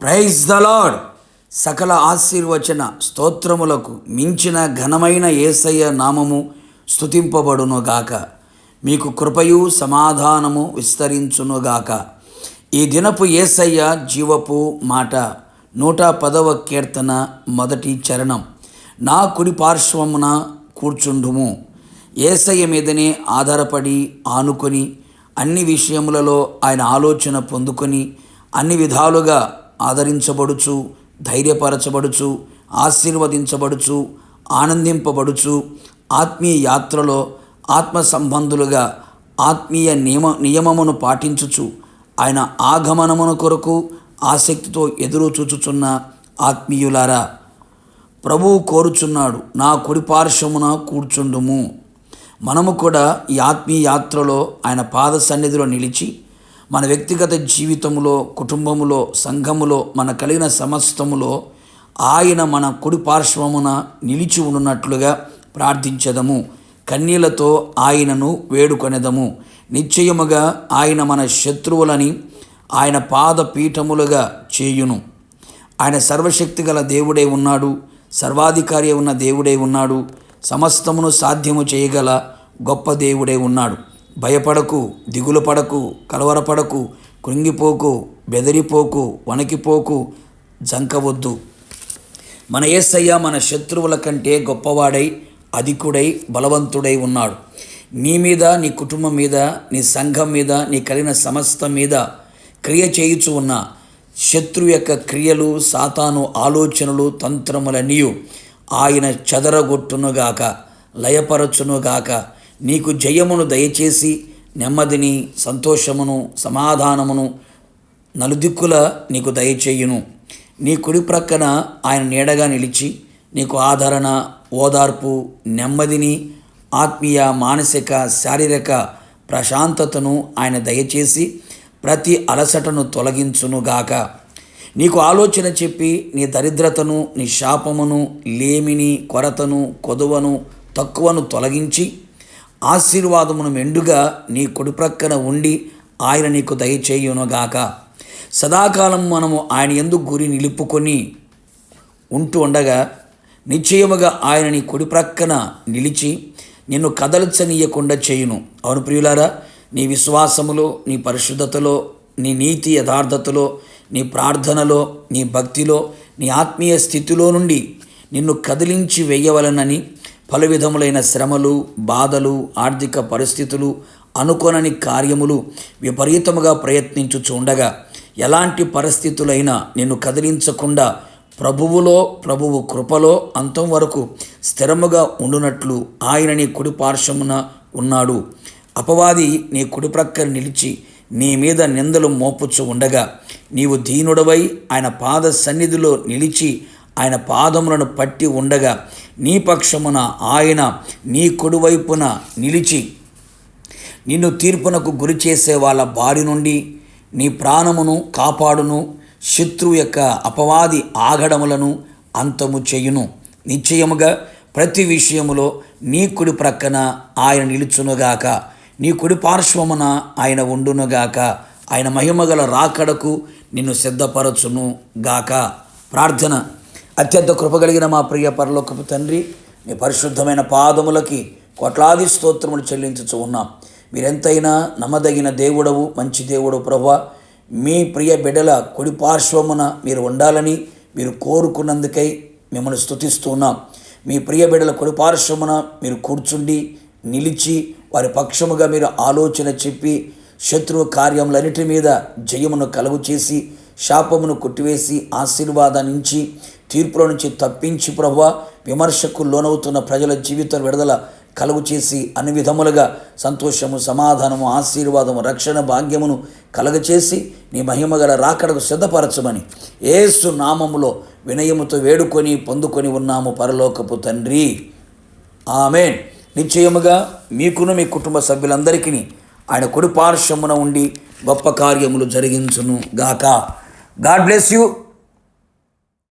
Praise the lord సకల ఆశీర్వచన స్తోత్రములకు మించిన ఘనమైన ఏసయ్య నామము స్థుతింపబడునుగాక మీకు కృపయు సమాధానము విస్తరించునుగాక ఈ దినపు ఏసయ్య జీవపు మాట నూట పదవ కీర్తన మొదటి చరణం. నా కుడి పార్శ్వమున కూర్చుండుము. ఏసయ్య మీదనే ఆధారపడి ఆనుకొని అన్ని విషయములలో ఆయన ఆలోచన పొందుకొని అన్ని విధాలుగా ఆదరించబడుచు ధైర్యపరచబడుచు ఆశీర్వదించబడుచు ఆనందింపబడుచు ఆత్మీయ యాత్రలో ఆత్మ సంబంధులుగా ఆత్మీయ నియమ నియమమును పాటించుచు ఆయన ఆగమనమును కొరకు ఆసక్తితో ఎదురు చూచుచున్న ఆత్మీయులారా ప్రభువు కోరుచున్నాడు నా కుడి పార్శ్వమున కూర్చుండుము. మనము కూడా ఈ ఆత్మీయ యాత్రలో ఆయన పాద సన్నిధిలో నిలిచి మన వ్యక్తిగత జీవితంలో కుటుంబములో సంఘములో మన కలిగిన సమస్తములో ఆయన మన కుడి పార్శ్వమున నిలిచి ఉన్నట్లుగా ప్రార్థించదము. కన్నీళ్ళతో ఆయనను వేడుకొనెదము. నిశ్చయముగా ఆయన మన శత్రువులని ఆయన పాద పీఠములుగా చేయును. ఆయన సర్వశక్తి గల దేవుడే ఉన్నాడు. సర్వాధికారి ఉన్న దేవుడే ఉన్నాడు. సమస్తమును సాధ్యము చేయగల గొప్ప దేవుడే ఉన్నాడు. భయపడకు దిగులు పడకు కలవరపడకు కృంగిపోకు బెదిరిపోకు వణికిపోకు జంకవద్దు. మన యేసయ్య మన శత్రువుల కంటే గొప్పవాడై అధికుడై బలవంతుడై ఉన్నాడు. నీ మీద నీ కుటుంబం మీద నీ సంఘం మీద నీ కలిగిన సమస్త మీద క్రియ చేయుచు ఉన్న శత్రు యొక్క క్రియలు సాతాను ఆలోచనలు తంత్రములనియు ఆయన చెదరగొట్టునుగాక లయపరచునుగాక నీకు జయమును దయచేసి నెమ్మదిని సంతోషమును సమాధానమును నలుదిక్కుల నీకు దయచేయును. నీ కుడి ప్రక్కన ఆయన నీడగా నిలిచి నీకు ఆదరణ ఓదార్పు నెమ్మదిని ఆత్మీయ మానసిక శారీరక ప్రశాంతతను ఆయన దయచేసి ప్రతి అలసటను తొలగించునుగాక. నీకు ఆలోచన చెప్పి నీ దరిద్రతను నీ శాపమును లేమిని కొరతను కొదువను తక్కువను తొలగించి ఆశీర్వాదమును మెండుగా నీ కుడిప్రక్కన ఉండి ఆయన నీకు దయచేయునుగాక. సదాకాలం మనము ఆయన ఎందుకు గురి నిలుపుకొని ఉంటూ ఉండగా నిశ్చయముగా ఆయన నీ కుడి ప్రక్కన నిలిచి నిన్ను కదలచనీయకుండా చేయును. అవును ప్రియులారా నీ విశ్వాసములో నీ పరిశుద్ధతలో నీ నీతి యథార్థతలో నీ ప్రార్థనలో నీ భక్తిలో నీ ఆత్మీయ స్థితిలో నుండి నిన్ను కదిలించి వేయవలనని పలు విధములైన శ్రమలు బాధలు ఆర్థిక పరిస్థితులు అనుకోనని కార్యములు విపరీతముగా ప్రయత్నించుచు ఉండగా ఎలాంటి పరిస్థితులైనా నిన్ను కదిలించకుండా ప్రభువులో ప్రభువు కృపలో అంతం వరకు స్థిరముగా ఉండునట్లు ఆయన నీ కుడి పార్శ్వమున ఉన్నాడు. అపవాది నీ కుడి ప్రక్కన నిలిచి నీ మీద నిందలు మోపుచు ఉండగా నీవు దీనుడవై ఆయన పాద సన్నిధిలో నిలిచి ఆయన పాదములను పట్టి ఉండగా నీ పక్షమున ఆయన నీ కుడివైపున నిలిచి నిన్ను తీర్పునకు గురి చేసే వాళ్ళ బారి నుండి నీ ప్రాణమును కాపాడును. శత్రువు యొక్క అపవాది ఆగడములను అంతము చేయును. నిశ్చయముగా ప్రతి విషయములో నీ కుడి ప్రక్కన ఆయన నిలుచునుగాక నీ కుడి పార్శ్వమున ఆయన ఉండునుగాక ఆయన మహిమగల రాకడకు నిన్ను సిద్ధపరచును గాక ప్రార్థన. అత్యంత కృప కలిగిన మా ప్రియ పరలోకపు తండ్రి మీ పరిశుద్ధమైన పాదములకి కోట్లాది స్తోత్రములు చెల్లించుచు ఉన్నాం. మీరెంతైనా నమ్మదగిన దేవుడవు మంచి దేవుడు ప్రభా. మీ ప్రియ బిడ్డల కుడి పార్శ్వమున మీరు ఉండాలని మీరు కోరుకున్నందుకై మిమ్మల్ని స్తుతిస్తున్నాం మీ ప్రియ బిడ్డల కుడి పార్శ్వమున మీరు కూర్చుండి నిలిచి వారి పక్షముగా మీరు ఆలోచన చెప్పి శత్రువు కార్యములన్నిటి మీద జయమును కలుగు చేసి శాపమును కొట్టివేసి ఆశీర్వాదాన్నించి తీర్పుల నుంచి తప్పించి ప్రభు విమర్శకు లోనవుతున్న ప్రజల జీవితం విడుదల కలుగు చేసి అన్ని విధములుగా సంతోషము సమాధానము ఆశీర్వాదము రక్షణ భాగ్యమును కలుగచేసి నీ మహిమగల రాకడకు సిద్ధపరచమని ఏసు నామములో వినయముతో వేడుకొని పొందుకొని ఉన్నాము పరలోకపు తండ్రి. ఆమెన్. నిశ్చయముగా మీకును మీ కుటుంబ సభ్యులందరికీ ఆయన కుడి పార్శ్వమున ఉండి గొప్ప కార్యములు జరిగించును గాక. God bless you.